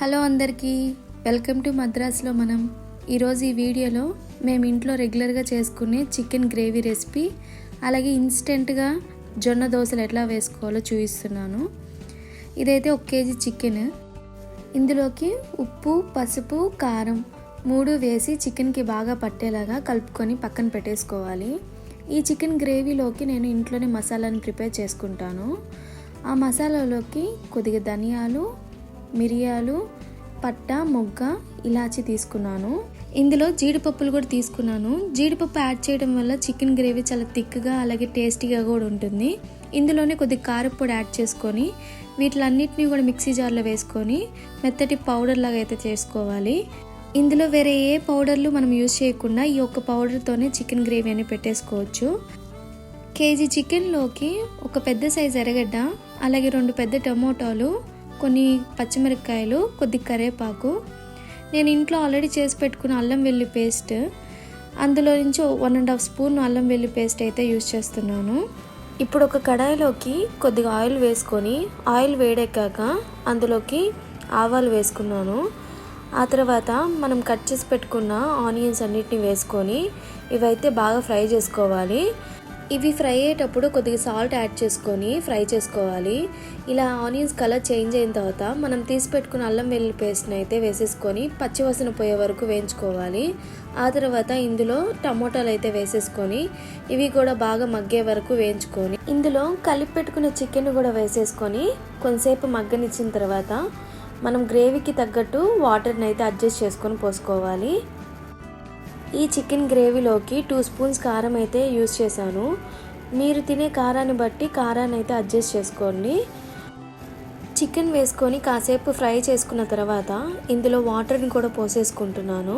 Hello అందరికీ welcome to మద్రాస్లో మనం. ఈరోజు ఈ వీడియోలో మేము ఇంట్లో రెగ్యులర్గా చేసుకునే చికెన్ గ్రేవీ రెసిపీ అలాగే ఇన్స్టెంట్గా జొన్న దోశలు ఎట్లా వేసుకోవాలో చూపిస్తున్నాను. ఇదైతే ఒక కేజీ చికెన్. ఇందులోకి ఉప్పు పసుపు కారం మూడు వేసి చికెన్కి బాగా పట్టేలాగా కలుపుకొని పక్కన పెట్టేసుకోవాలి. ఈ చికెన్ గ్రేవీలోకి నేను ఇంట్లోనే మసాలాని ప్రిపేర్ చేసుకుంటాను. ఆ మసాలాలోకి కొద్దిగా ధనియాలు మిరియాలు పట్ట మొగ్గ ఇలాచి తీసుకున్నాను. ఇందులో జీడిపప్పులు కూడా తీసుకున్నాను. జీడిపప్పు యాడ్ చేయడం వల్ల చికెన్ గ్రేవీ చాలా థిక్గా అలాగే టేస్టీగా కూడా ఉంటుంది. ఇందులోనే కొద్దిగా కారపొడి యాడ్ చేసుకొని వీటిలన్నిటిని కూడా మిక్సీ జార్లో వేసుకొని మెత్తటి పౌడర్ లాగా అయితే చేసుకోవాలి. ఇందులో వేరే ఏ పౌడర్లు మనం యూజ్ చేయకుండా ఈ ఒక్క పౌడర్తోనే చికెన్ గ్రేవీ అని పెట్టేసుకోవచ్చు. కేజీ చికెన్లోకి ఒక పెద్ద సైజు ఎర్రగడ్డ అలాగే రెండు పెద్ద టమోటాలు కొన్ని పచ్చిమిరపకాయలు కొద్ది కరివేపాకు. నేను ఇంట్లో ఆల్రెడీ చేసి పెట్టుకున్న అల్లం వెల్లి పేస్ట్ అందులో నుంచి వన్ అండ్ హాఫ్ స్పూన్ అల్లం వెల్లి పేస్ట్ అయితే యూజ్ చేస్తున్నాను. ఇప్పుడు ఒక కడాయిలోకి కొద్దిగా ఆయిల్ వేసుకొని ఆయిల్ వేడెక్కాక అందులోకి ఆవాలు వేసుకున్నాను. ఆ తర్వాత మనం కట్ చేసి పెట్టుకున్న ఆనియన్స్ అన్నిటిని వేసుకొని ఇవైతే బాగా ఫ్రై చేసుకోవాలి. ఇవి ఫ్రై అయ్యేటప్పుడు కొద్దిగా సాల్ట్ యాడ్ చేసుకొని ఫ్రై చేసుకోవాలి. ఇలా ఆనియన్స్ కలర్ చేంజ్ అయిన తర్వాత మనం తీసి పెట్టుకున్న అల్లం వెల్లుల్లి పేస్ట్ని అయితే వేసేసుకొని పచ్చివాసన పోయే వరకు వేయించుకోవాలి. ఆ తర్వాత ఇందులో టమోటాలు అయితే వేసేసుకొని ఇవి కూడా బాగా మగ్గే వరకు వేయించుకొని ఇందులో కలిపి పెట్టుకున్న చికెన్ కూడా వేసేసుకొని కొంతసేపు మగ్గనిచ్చిన తర్వాత మనం గ్రేవీకి తగ్గట్టు వాటర్ని అయితే అడ్జస్ట్ చేసుకొని పోసుకోవాలి. ఈ చికెన్ గ్రేవీలోకి టూ స్పూన్స్ కారం అయితే యూస్ చేశాను. మీరు తినే కారాన్ని బట్టి కారాన్ని అయితే అడ్జస్ట్ చేసుకోండి. చికెన్ వేసుకొని కాసేపు ఫ్రై చేసుకున్న తర్వాత ఇందులో వాటర్ని కూడా పోసేసుకుంటున్నాను.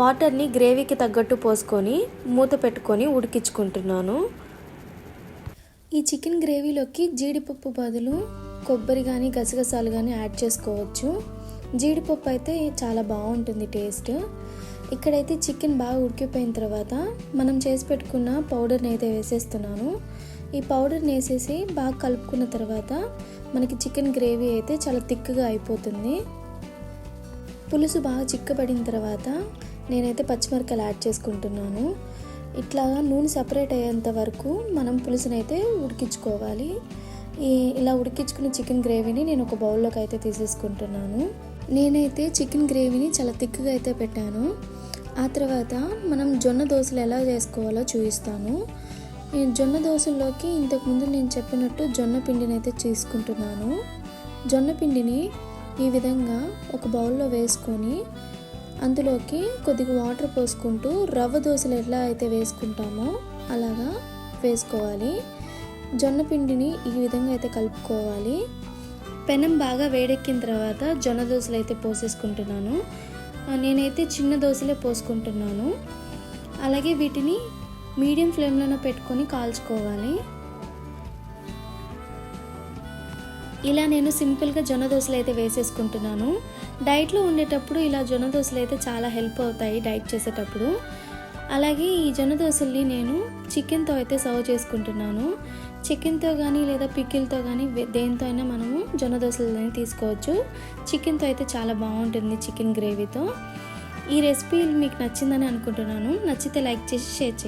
వాటర్ని గ్రేవీకి తగ్గట్టు పోసుకొని మూత పెట్టుకొని ఉడికించుకుంటున్నాను. ఈ చికెన్ గ్రేవీలోకి జీడిపప్పు బదులు కొబ్బరి కానీ గసగసాలు కానీ యాడ్ చేసుకోవచ్చు. జీడిపప్పు అయితే చాలా బాగుంటుంది టేస్ట్. ఇక్కడైతే చికెన్ బాగా ఉడికిపోయిన తర్వాత మనం చేసి పెట్టుకున్న పౌడర్ని అయితే వేసేస్తున్నాను. ఈ పౌడర్ని వేసేసి బాగా కలుపుకున్న తర్వాత మనకి చికెన్ గ్రేవీ అయితే చాలా థిక్గా అయిపోతుంది. పులుసు బాగా చిక్కబడిన తర్వాత నేనైతే పచ్చిమిరకాయలు యాడ్ చేసుకుంటున్నాను. ఇట్లాగా నూనె సపరేట్ అయ్యేంత వరకు మనం పులుసునైతే ఉడికించుకోవాలి. ఈ ఇలా ఉడికించుకున్న చికెన్ గ్రేవీని నేను ఒక బౌల్లోకి అయితే తీసేసుకుంటున్నాను. నేనైతే చికెన్ గ్రేవీని చాలా థిక్గా అయితే పెట్టాను. ఆ తర్వాత మనం జొన్న దోశలు ఎలా చేసుకోవాలో చూపిస్తాను. జొన్న దోశల్లోకి ఇంతకుముందు నేను చెప్పినట్టు జొన్న పిండిని అయితే తీసుకుంటున్నాను. జొన్న పిండిని ఈ విధంగా ఒక బౌల్లో వేసుకొని అందులోకి కొద్దిగా వాటర్ పోసుకుంటూ రవ్వ దోశలు ఎలా అయితే వేసుకుంటామో అలాగా వేసుకోవాలి. జొన్న పిండిని ఈ విధంగా అయితే కలుపుకోవాలి. పెనం బాగా వేడెక్కిన తర్వాత జొన్న దోశలు అయితే పోసేసుకుంటున్నాను. నేనైతే చిన్న దోశలే పోసుకుంటున్నాను. అలాగే వీటిని మీడియం ఫ్లేమ్లోనే పెట్టుకొని కాల్చుకోవాలి. ఇలా నేను సింపుల్గా జొన్న దోశలు అయితే వేసేసుకుంటున్నాను. డైట్లో ఉండేటప్పుడు ఇలా జొన్న దోశలు అయితే చాలా హెల్ప్ అవుతాయి డైట్ చేసేటప్పుడు. అలాగే ఈ జొన్న దోశల్ని నేను చికెన్తో అయితే సర్వ్ చేసుకుంటున్నాను. చికెన్తో కానీ లేదా పికిల్తో కానీ దేంతో అయినా మనము జొన్న దోశలని తీసుకోవచ్చు. చికెన్తో అయితే చాలా బాగుంటుంది చికెన్ గ్రేవీతో. ఈ రెసిపీ మీకు నచ్చిందని అనుకుంటున్నాను. నచ్చితే లైక్ చేసి షేర్ చేయండి.